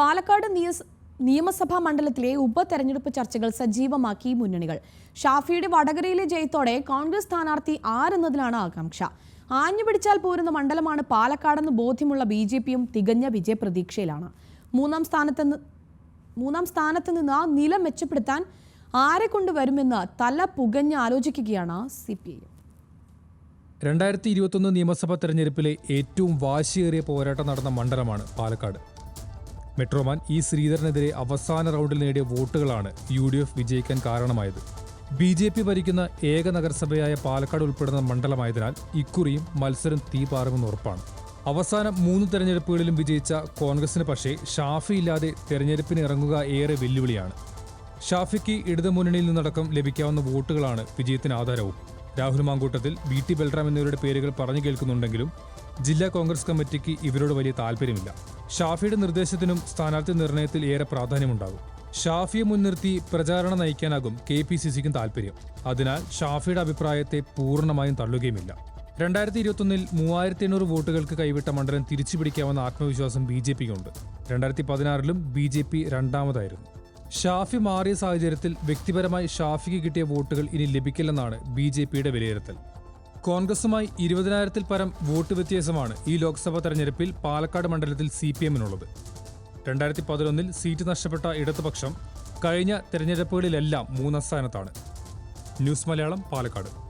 പാലക്കാട് നിയസ് നിയമസഭാ മണ്ഡലത്തിലെ ഉപതെരഞ്ഞെടുപ്പ് ചർച്ചകൾ സജീവമാക്കി മുന്നണികൾ. ഷാഫിയുടെ വടകരയിലെ ജയത്തോടെ കോൺഗ്രസ് സ്ഥാനാർത്ഥി ആരെന്നതിലാണ് ആകാംക്ഷ. ആഞ്ഞു പിടിച്ചാൽ പോരുന്ന മണ്ഡലമാണ് പാലക്കാടെന്ന് ബോധ്യമുള്ള ബി ജെ പിയും തികഞ്ഞ വിജയപ്രതീക്ഷയിലാണ്. മൂന്നാം സ്ഥാനത്ത് മൂന്നാം സ്ഥാനത്ത് നിന്ന് നില മെച്ചപ്പെടുത്താൻ ആരെ കൊണ്ടുവരുമെന്ന് തല പുകഞ്ഞ് ആലോചിക്കുകയാണ് സി പി ഐ. രണ്ടായിരത്തി ഇരുപത്തൊന്ന് നിയമസഭാ തെരഞ്ഞെടുപ്പിലെ ഏറ്റവും വാശിയേറിയ പോരാട്ടം നടന്ന മണ്ഡലമാണ് പാലക്കാട്. മെട്രോമാൻ ഇ ശ്രീധരനെതിരെ അവസാന റൗണ്ടിൽ നേടിയ വോട്ടുകളാണ് യു ഡി എഫ് വിജയിക്കാൻ കാരണമായത്. ബി ജെ പി ഭരിക്കുന്ന ഏക നഗരസഭയായ പാലക്കാട് ഉൾപ്പെടുന്ന മണ്ഡലമായതിനാൽ ഇക്കുറിയും മത്സരം തീപാറുമെന്ന് ഉറപ്പാണ്. അവസാന മൂന്ന് തെരഞ്ഞെടുപ്പുകളിലും വിജയിച്ച കോൺഗ്രസിന് പക്ഷേ ഷാഫി ഇല്ലാതെ തെരഞ്ഞെടുപ്പിന് ഇറങ്ങുക ഏറെ വെല്ലുവിളിയാണ്. ഷാഫിക്ക് ഇടതുമുന്നണിയിൽ നിന്നടക്കം ലഭിക്കാവുന്ന വോട്ടുകളാണ് വിജയത്തിന് ആധാരവും. രാഹുൽ മാങ്കൂട്ടത്തിൽ ബി ടി ബൽറാം എന്നിവരുടെ പേരുകൾ പറഞ്ഞു കേൾക്കുന്നുണ്ടെങ്കിലും ജില്ലാ കോൺഗ്രസ് കമ്മിറ്റിക്ക് ഇവരോട് വലിയ താല്പര്യമില്ല ഷാഫിയുടെ നിർദ്ദേശത്തിനും സ്ഥാനാർത്ഥി നിർണയത്തിൽ ഏറെ പ്രാധാന്യമുണ്ടാകും. ഷാഫിയെ മുൻനിർത്തി പ്രചാരണം നയിക്കാനാകും കെ പി സി സിക്കും താല്പര്യം. അതിനാൽ ഷാഫിയുടെ അഭിപ്രായത്തെ പൂർണമായും തള്ളുകയുമില്ല. രണ്ടായിരത്തി ഇരുപത്തൊന്നിൽ മൂവായിരത്തി എണ്ണൂറ് വോട്ടുകൾക്ക് കൈവിട്ട മണ്ഡലം തിരിച്ചുപിടിക്കാമെന്ന ആത്മവിശ്വാസം ബി ജെ പിക്കുണ്ട്. രണ്ടായിരത്തി പതിനാറിലും ബി ജെ പി രണ്ടാമതായിരുന്നു. ഷാഫി മാറിയ സാഹചര്യത്തിൽ വ്യക്തിപരമായി ഷാഫിക്ക് കിട്ടിയ വോട്ടുകൾ ഇനി ലഭിക്കില്ലെന്നാണ് ബി ജെ പിയുടെ വിലയിരുത്തൽ. കോൺഗ്രസുമായി ഇരുപതിനായിരത്തിൽ പരം വോട്ട് വ്യത്യാസമാണ് ഈ ലോക്സഭാ തെരഞ്ഞെടുപ്പിൽ പാലക്കാട് മണ്ഡലത്തിൽ സി പി എമ്മിനുള്ളത്. രണ്ടായിരത്തി പതിനൊന്നിൽ സീറ്റ് നഷ്ടപ്പെട്ട ഇടതുപക്ഷം കഴിഞ്ഞ തെരഞ്ഞെടുപ്പുകളിലെല്ലാം മൂന്നാം സ്ഥാനത്താണ്. ന്യൂസ് മലയാളം പാലക്കാട്.